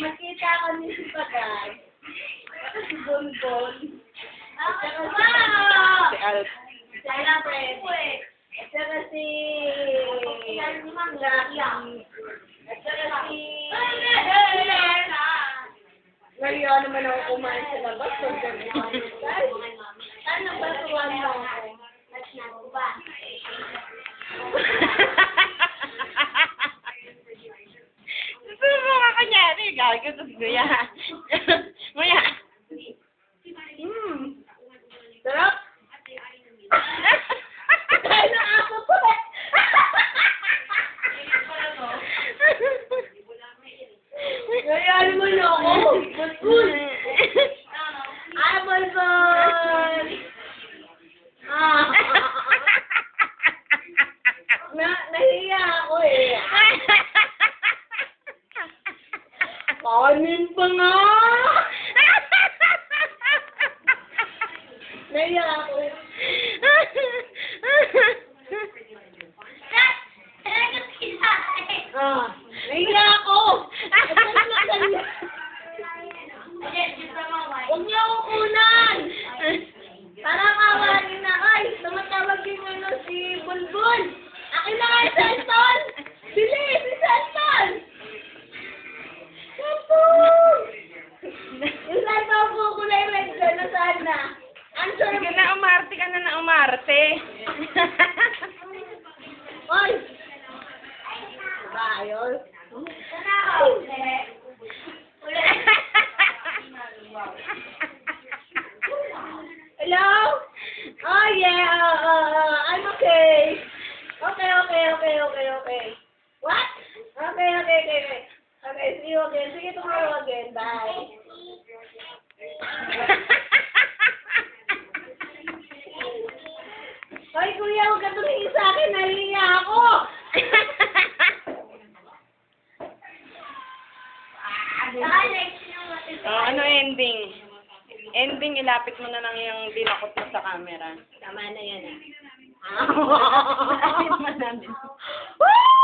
Nakita kami si Pagay. At si Bonbon. At saka si... Si Al. Siyempre. At saka si... Lucky. At saka si... Ngayon naman ako kumain sa labas. Sa guya. Muya. Hmm. Sarap. Kaya na ako. Batul. Ay, Bonbon. Ah. Na, nahiya ako eh. Kanin pa nga. Nahiya ako. Ah, nahiya ako. Huwag niyo ako kunan. Parang awarin na kay. Tumatawag yung ano si Bulbul. Akin na nga na umarte. Oy! Ba, ayos? Hello? Oh, yeah. Uh, uh, I'm okay. Okay, okay, okay, okay, okay. What? Okay, okay, okay, okay. Okay, see you again. Sige, tomorrow again. Bye. Huwag ka tumingin sa akin. Nahihiya ako. oh, ano ending? Ending, ilapit mo na lang yung dinakot mo sa camera. Tama na yan, ah. Ilapit mo namin. Woo!